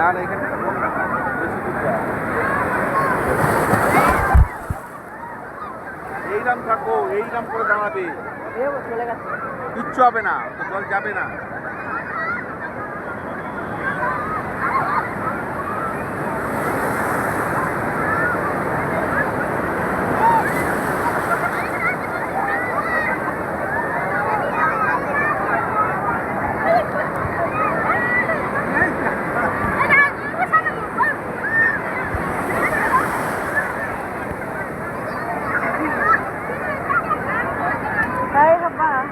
না না এখানে। এইরাম থাকো এইরাম করে দাঁড়াবে। কিচ্ছু হবে না জল যাবে না।